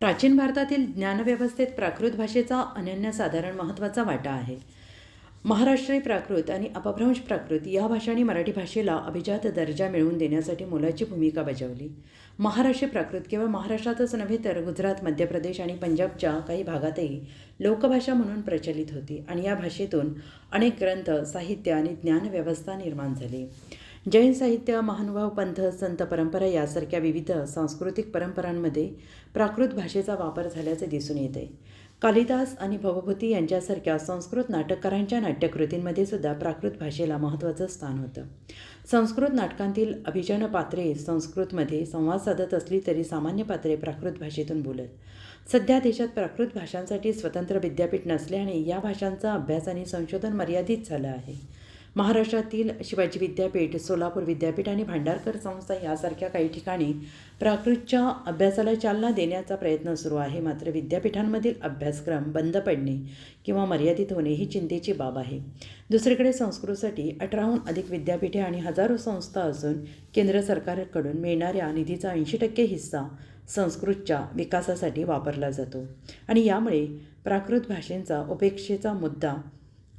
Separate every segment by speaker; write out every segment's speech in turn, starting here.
Speaker 1: प्राचीन भारतातील ज्ञानव्यवस्थेत प्राकृत भाषेचा अनन्यसाधारण महत्त्वाचा वाटा आहे. महाराष्ट्रीय प्राकृत आणि अपभ्रंश प्राकृत या भाषांनी मराठी भाषेला अभिजात दर्जा मिळवून देण्यासाठी मोलाची भूमिका बजावली. महाराष्ट्रीय प्राकृत केवळ महाराष्ट्रातच नव्हे तर गुजरात मध्य प्रदेश आणि पंजाबच्या काही भागातही लोकभाषा म्हणून प्रचलित होती आणि या भाषेतून अनेक ग्रंथ साहित्य आणि ज्ञानव्यवस्था निर्माण झाली. जैन साहित्य महानुभाव पंथ संत परंपरा यासारख्या विविध सांस्कृतिक परंपरांमध्ये प्राकृत भाषेचा वापर झाल्याचे दिसून येते. कालिदास आणि भवभूती यांच्यासारख्या संस्कृत नाटककारांच्या नाट्यकृतींमध्ये सुद्धा प्राकृत भाषेला महत्त्वाचं स्थान होतं. संस्कृत नाटकांतील अभिजन पात्रे संस्कृतमध्ये संवाद साधत असली तरी सामान्य पात्रे प्राकृत भाषेतून बोलत. सध्या देशात प्राकृत भाषांसाठी स्वतंत्र विद्यापीठ नसल्याने या भाषांचा अभ्यास आणि संशोधन मर्यादित झालं आहे. महाराष्ट्रातील शिवाजी विद्यापीठ सोलापूर विद्यापीठ आणि भांडारकर संस्था यासारख्या काही ठिकाणी प्राकृतच्या अभ्यासाला चालना देण्याचा प्रयत्न सुरू आहे. मात्र विद्यापीठांमधील अभ्यासक्रम बंद पडणे किंवा मर्यादित होणे ही चिंतेची बाब आहे. दुसरीकडे संस्कृतसाठी अठराहून अधिक विद्यापीठे आणि हजारो संस्था असून केंद्र सरकारकडून मिळणाऱ्या निधीचा ऐंशी टक्के हिस्सा संस्कृतच्या विकासासाठी वापरला जातो आणि यामुळे प्राकृत भाषेंचा उपेक्षेचा मुद्दा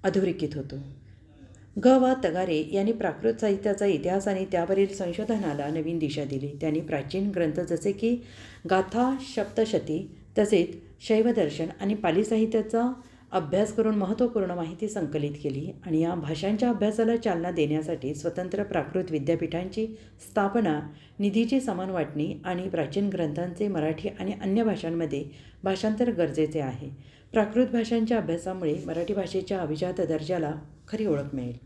Speaker 1: अधोरेखित होतो. ग वा तगारे यांनी प्राकृत साहित्याचा इतिहास आणि त्यावरील संशोधनाला नवीन दिशा दिली. त्यांनी प्राचीन ग्रंथ जसे की गाथा सप्तशती तसेच शैवदर्शन आणि पाली साहित्याचा अभ्यास करून महत्त्वपूर्ण माहिती संकलित केली आणि या भाषांच्या अभ्यासाला चालना देण्यासाठी स्वतंत्र प्राकृत विद्यापीठांची स्थापना निधीची समान वाटणी आणि प्राचीन ग्रंथांचे मराठी आणि अन्य भाषांमध्ये भाषांतर गरजेचे आहे. प्राकृत भाषांच्या अभ्यासामुळे मराठी भाषेच्या अभिजात दर्जाला खरी ओळख मिळेल.